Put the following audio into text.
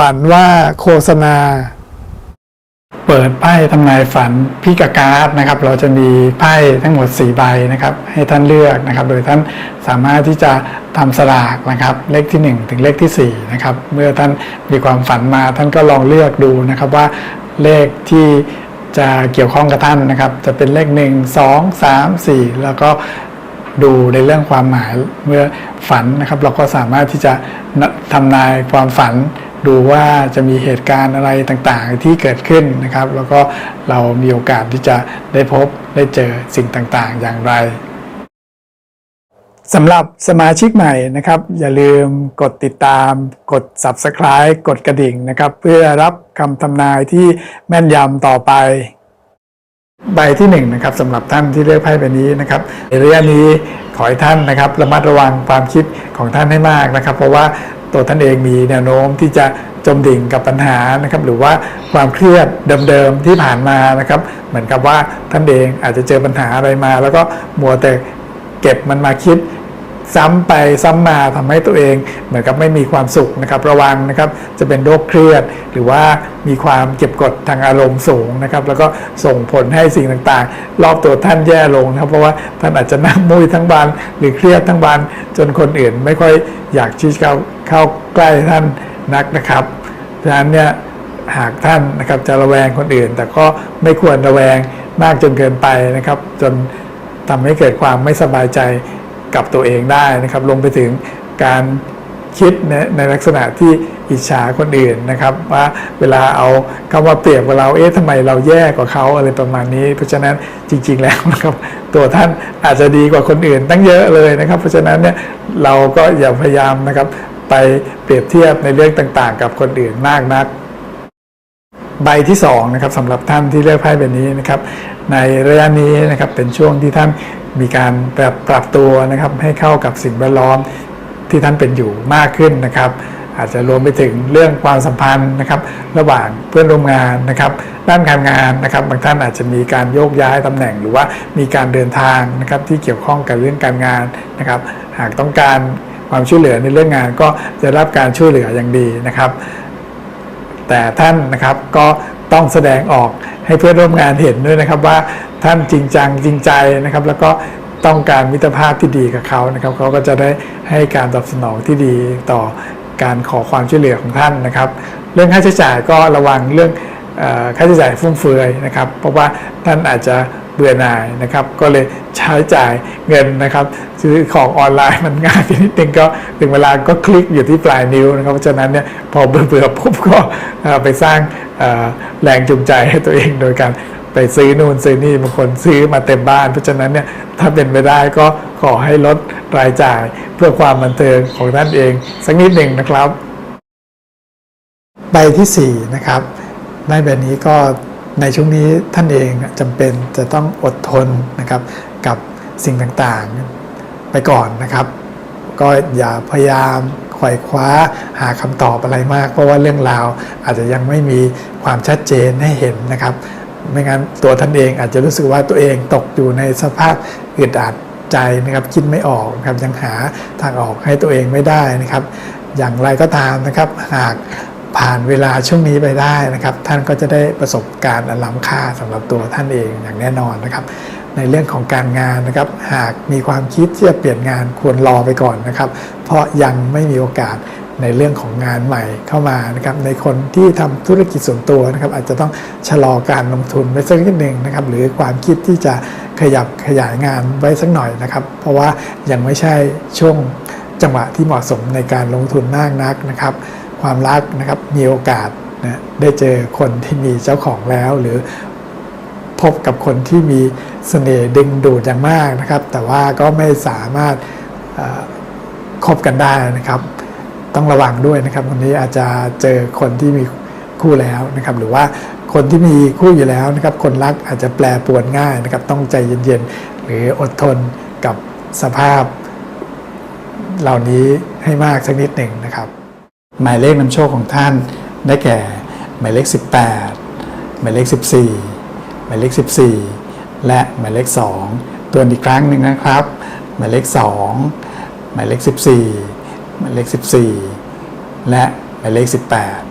ฝันว่าโฆษณา เปิดไพ่ทำนายฝันพิกาการ์ดนะครับ เราจะมีไพ่ทั้งหมด 4 ใบนะครับ ให้ท่านเลือกนะครับ โดยท่านสามารถที่จะทำสลากนะครับ เลขที่ 1 ถึงเลขที่4นะครับ เมื่อท่านมีความฝันมาท่านก็ลองเลือกดูนะครับว่าเลขที่จะเกี่ยวข้องกับท่านนะครับ จะเป็นเลข 1 2 3 4 แล้วก็ดูในเรื่องความหมายเมื่อฝันนะครับ เราก็สามารถที่จะทำนายความฝัน ดูว่าจะมีเหตุการณ์อะไรต่างๆที่เกิดขึ้นนะครับ แล้วก็เรามีโอกาสที่จะได้พบได้เจอสิ่งต่างๆ อย่างไรสำหรับสมาชิกใหม่นะครับ อย่าลืมกดติดตาม กด Subscribe กดกระดิ่งนะครับ เพื่อรับคำทำนายที่แม่นยำต่อไป ใบที่1นงนะครับสำหรับท่านที่เลือกไพ่ใบนี้นะครับในระยะนี้ขอให้ท่านนะครับระมัดระวังความคิดของท่านให้มากนะครับ เพราะว่า ตัวท่านเองมีแนวโน้มที่จะจมดิ่งกับปัญหานะครับหรือว่าความเครียดเดิมๆที่ผ่านมานะครับเหมือนกับว่าท่านเองอาจจะเจอปัญหาอะไรมา แล้วก็มัวแต่เก็บมันมาคิด ซ้ำไปซ้ำมาทำให้ตัวเองเหมือนกับไม่มีความสุขนะครับระวังนะครับจะเป็นโรคเครียด หรือว่ามีความเก็บกดทางอารมณ์สูงนะครับแล้วก็ส่งผลให้สิ่งต่างๆ รอบตัวท่านแย่ลงนะครับเพราะว่าท่านอาจจะนั่งมุ้ยทั้งวันหรือเครียดทั้งวันจนคนอื่นไม่ค่อยอยากที่จะเข้าเข้าใกล้ท่านนักนะครับฉะนั้นเนี่ยหากท่านนะครับจะระแวงคนอื่น แต่ก็ไม่ควรระแวงมากจนเกินไปนะครับ จนทำให้เกิดความไม่สบายใจ กับตัวเองได้นะครับลงไปถึงการคิดในในลักษณะที่อิจฉาคนอื่นนะครับ ว่าเวลาเอาคำว่าเปรียบกับเราเอ๊ะทำไมเราแย่กว่าเขาอะไรประมาณนี้ เพราะฉะนั้นจริง ๆ แล้วนะครับ ตัวท่านอาจจะดีกว่าคนอื่นตั้งเยอะเลยนะครับ เพราะฉะนั้นเนี่ยเราก็อย่าพยายามนะครับไปเปรียบเทียบในเรื่องต่างๆ กับคนอื่นมากนัก ใบที่2นะครับสำหรับท่านที่เลือกไพ่ใบนี้นะครับในระยะนี้นะครับเป็นช่วงที่ท่านมีการปรับปรับตัวนะครับให้เข้ากับสิ่งแวดล้อมที่ท่านเป็นอยู่มากขึ้นนะครับอาจจะรวมไปถึงเรื่องความสัมพันธ์นะครับระหว่างเพื่อนร่วมงานนะครับด้านการงานนะครับบางท่านอาจจะมีการโยกย้ายตำแหน่ง หรือว่ามีการเดินทางนะครับที่เกี่ยวข้องกับเรื่องการงานนะครับหากต้องการความช่วยเหลือในเรื่องงานก็จะรับการช่วยเหลืออย่างดีนะครับ แต่ท่านนะครับก็ต้องแสดงออกให้เพื่อนร่วมงานเห็นด้วยนะครับว่าท่านจริงจังจริงใจนะครับ แล้วก็ต้องการมิตรภาพที่ดีกับเขานะครับเขาก็จะได้ให้การตอบสนองที่ดีต่อการขอความช่วยเหลือของท่านนะครับ เรื่องค่าใช้จ่ายก็ระวังเรื่องค่าใช้จ่ายฟุ่มเฟือยนะครับ เพราะว่าท่านอาจจะเบื่อหน่ายนะครับ ก็เลยใช้จ่ายเงินนะครับ ซื้อของออนไลน์มันง่ายไปนิดนึงก็ถึงเวลาก็คลิกอยู่ที่ปลายนิ้วนะครับเพราะฉะนั้นเนี่ยพอเบื่อๆปุ๊บก็ไปสร้างแรงจูงใจให้ตัวเองโดยการไปซื้อนู่นซื้อนี่บางคนซื้อมาเต็มบ้าน เพราะฉะนั้นเนี่ยถ้าเป็นไปได้ก็ขอให้ลดรายจ่ายเพื่อความบันเทิงของท่านเองสักนิดหนึ่งนะครับ ใบที่4นะครับได้แบบนี้ก็ ในช่วงนี้ท่านเองจำเป็นจะต้องอดทนนะครับกับสิ่งต่างๆไปก่อนนะครับ ก็อย่าพยายามไขว่คว้าหาคำตอบอะไรมาก เพราะว่าเรื่องราวอาจจะยังไม่มีความชัดเจนให้เห็นนะครับ ไม่งั้นตัวท่านเองอาจจะรู้สึกว่าตัวเองตกอยู่ในสภาพอึดอัดใจนะครับคิดไม่ออกนะครับยังหาทางออกให้ตัวเองไม่ได้นะครับ อย่างไรก็ตามนะครับ หาก ผ่านเวลาช่วงนี้ไปได้นะครับ ท่านก็จะได้ประสบการณ์อันล้ำค่าสำหรับตัวท่านเองอย่างแน่นอนนะครับ ในเรื่องของการงานนะครับ หากมีความคิดที่จะเปลี่ยนงานควรรอไปก่อนนะครับ เพราะยังไม่มีโอกาสในเรื่องของงานใหม่เข้ามานะครับ ในคนที่ทำธุรกิจส่วนตัวนะครับ อาจจะต้องชะลอการลงทุนไว้สักนิดหนึ่งนะครับ หรือความคิดที่จะขยับขยายงานไว้สักหน่อยนะครับ เพราะว่ายังไม่ใช่ช่วงจังหวะที่เหมาะสมในการลงทุนมากนักนะครับ ความรักนะครับมีโอกาสนะได้เจอคนที่มีเจ้าของแล้ว หรือพบกับคนที่มีเสน่ห์ดึงดูดอย่างมากนะครับ แต่ว่าก็ไม่สามารถคบกันได้นะครับ ต้องระวังด้วยนะครับวันนี้อาจจะเจอคนที่มีคู่แล้วนะครับ หรือว่าคนที่มีคู่อยู่แล้วนะครับ คนรักอาจจะแปรปวนง่ายนะครับ ต้องใจเย็นๆ หรืออดทนกับสภาพ เหล่านี้ให้มากสักนิดหนึ่งนะครับ หมายเลขนำโชคของท่านได้แก่ หมายเลข 18 หมายเลข 14 หมายเลข 14 และหมายเลข 2 ตัวอีกครั้งหนึ่งนะครับ หมายเลข 2 หมายเลข 14 หมายเลข 14 และหมายเลข 18